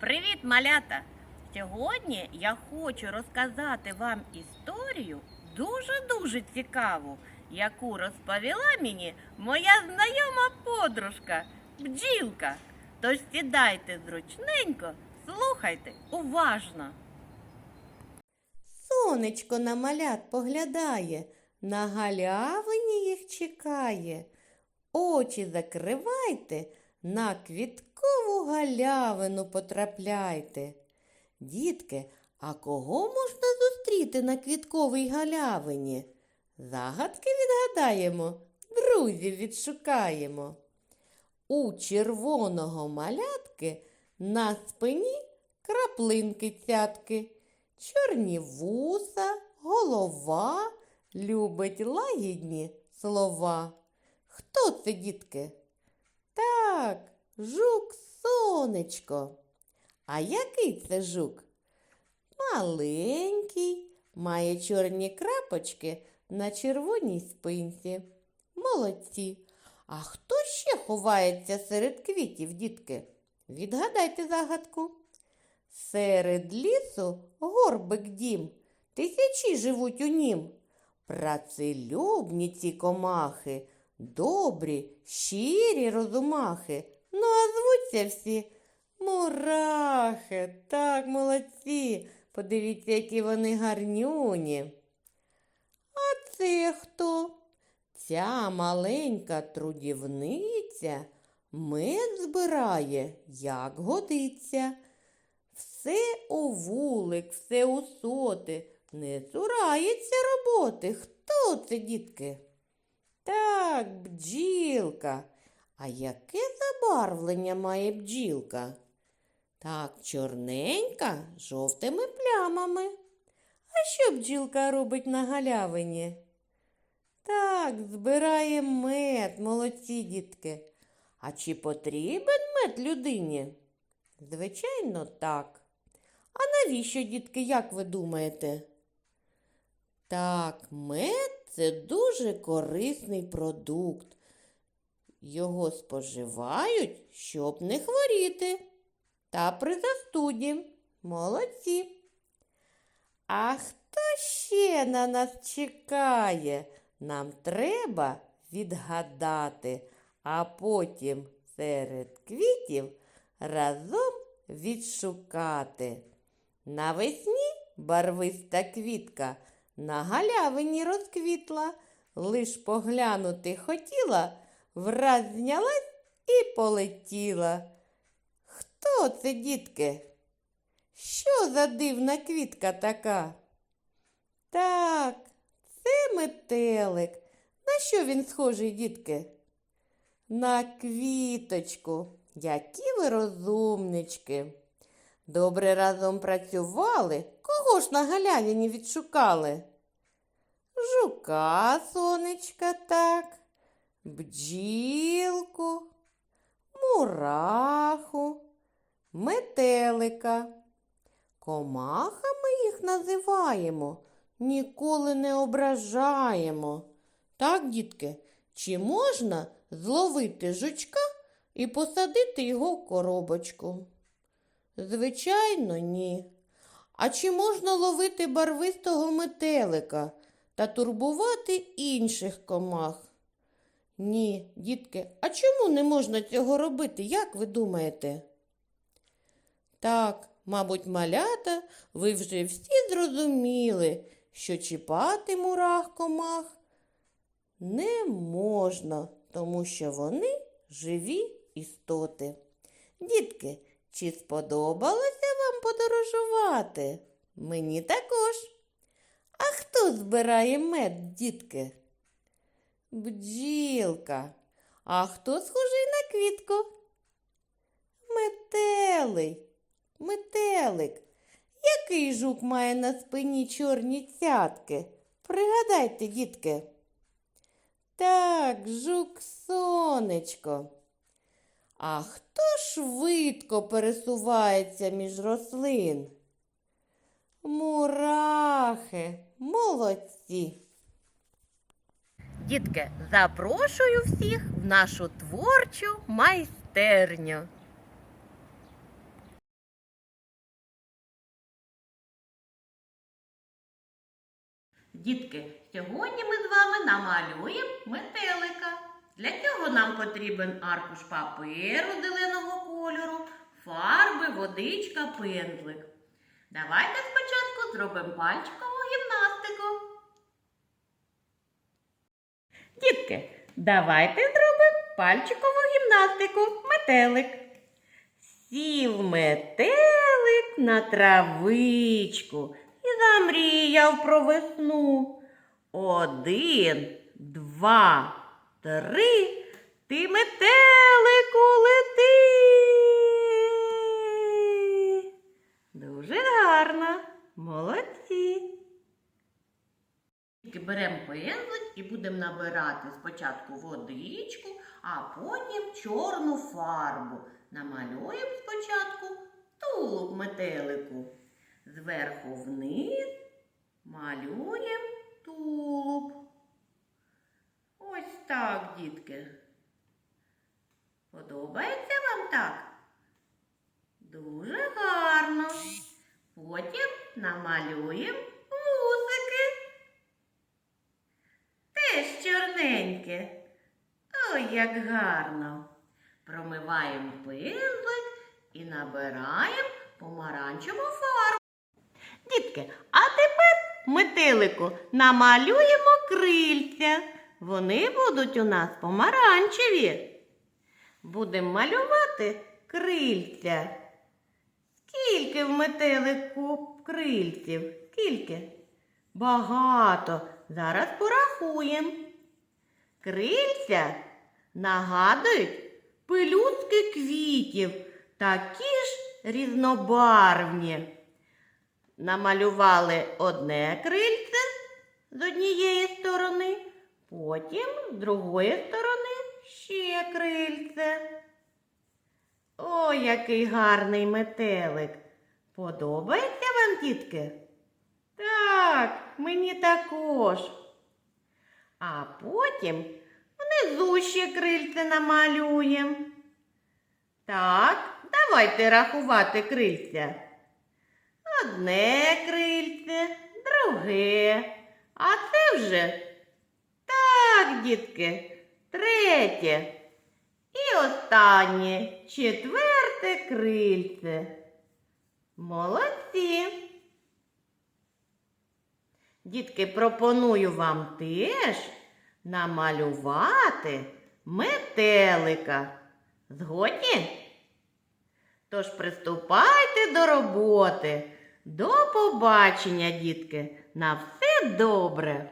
Привіт, малята! Сьогодні я хочу розказати вам історію дуже-дуже цікаву, яку розповіла мені моя знайома подружка бджілка. Тож сідайте зручненько, слухайте уважно. Сонечко на малят поглядає, на галявині їх чекає. Очі закривайте, на квіткову галявину потрапляйте. Дітки, а кого можна зустріти на квітковій галявині? Загадки відгадаємо, друзів відшукаємо. У червоного малятки на спині краплинки цятки. Чорні вуса, голова, любить лагідні слова. Хто це, дітки? Так, жук сонечко. А який це жук? Маленький, має чорні крапочки на червоній спинці. Молодці. А хто ще ховається серед квітів, дітки? Відгадайте загадку. Серед лісу горбик дім, тисячі живуть у нім. Працелюбні ці комахи, добрі, щирі розумахи. Ну, а звуться всі мурахи. Так, молодці. Подивіться, які вони гарнюні. А це хто? Ця маленька трудівниця мед збирає, як годиться. Все у вулик, все у соти, не цурається роботи. Хто це, дітки? Так, бджілка. А яке забарвлення має бджілка? Так, чорненька, жовтими плямами. А що бджілка робить на галявині? Так, збирає мед, молодці дітки. А чи потрібен мед людині? Звичайно, так. А навіщо, дітки, як ви думаєте? Так, мед це дуже корисний продукт. Його споживають, щоб не хворіти. Та при застуді. Молодці. А хто ще на нас чекає? Нам треба відгадати, а потім серед квітів разом відшукати. Навесні барвиста квітка на галявині розквітла, лиш поглянути хотіла, враз знялась і полетіла. Хто це, дітки? Що за дивна квітка така? Так, це метелик. На що він схожий, дітки? На квіточку. Які ви розумнички. Добре разом працювали. Кого ж на галявині відшукали? Жука, сонечка, так, бджілку, мураху, метелика. Комахами їх називаємо, ніколи не ображаємо. Так, дітки, чи можна зловити жучка і посадити його в коробочку? Звичайно, ні. А чи можна ловити барвистого метелика та турбувати інших комах? Ні, дітки, а чому не можна цього робити, як ви думаєте? Так, мабуть, малята, ви вже всі зрозуміли, що чіпати мурах комах не можна, тому що вони живі істоти. Дітки, чи сподобалося вам подорожувати? Мені також. А хто збирає мед, дітки? Бджілка. А хто схожий на квітку? Метелий. Метелик. Який жук має на спині чорні цятки? Пригадайте, дітки. Так, жук сонечко. А хто швидко пересувається між рослин? Мурахи, молодці. Дітки, запрошую всіх в нашу творчу майстерню. Дітки, сьогодні ми з вами намалюємо метелика. Для цього нам потрібен аркуш паперу зеленого кольору, фарби, водичка, пензлик. Давайте спочатку зробимо пальчиком Дітки, давайте зробимо пальчикову гімнастику. Метелик. Сів метелик на травичку і замріяв про весну. Один, два, три. Ти метелику лети. Дуже гарно. Молодці. Беремо пензлик і будемо набирати спочатку водичку, а потім чорну фарбу. Намалюємо спочатку тулуб метелику. Зверху вниз малюємо тулуб. Ось так, дітки. Подобається вам так? Дуже гарно. Потім намалюємо Теж чорненьке. Ой, як гарно. Промиваємо пензлик і набираємо помаранчеву фарбу. Дітки, а тепер метелику намалюємо крильця. Вони будуть у нас помаранчеві. Будемо малювати крильця. Скільки в метелику крильців? Скільки? Багато. Зараз порахуємо. Крильця нагадують пелюстки квітів, такі ж різнобарвні. Намалювали одне крильце з однієї сторони, потім з другої сторони ще крильце. О, який гарний метелик. Подобається вам, дітки? Так, мені також. А потім внизу ще крильце намалюємо. Так, давайте рахувати крильця. Одне крильце, друге. А це вже так, дітки, третє. І останнє четверте крильце. Молодці. Дітки, пропоную вам теж намалювати метелика. Згодні? Тож приступайте до роботи. До побачення, дітки. На все добре.